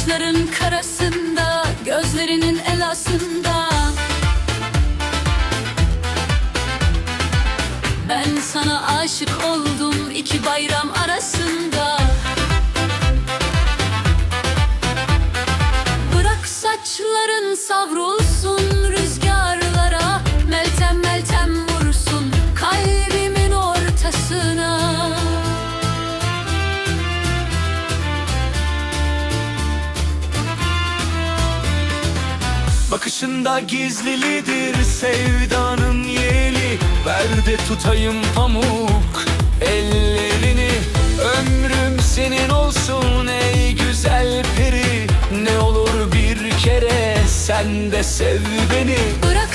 Saçların karasında Gözlerinin elasında. Ben sana aşık oldum iki bayram Bakışında gizlilidir sevdanın yeli. Ver de tutayım pamuk ellerini. Ömrüm senin olsun ey güzel peri. Ne olur bir kere sen de sev beni. Bırak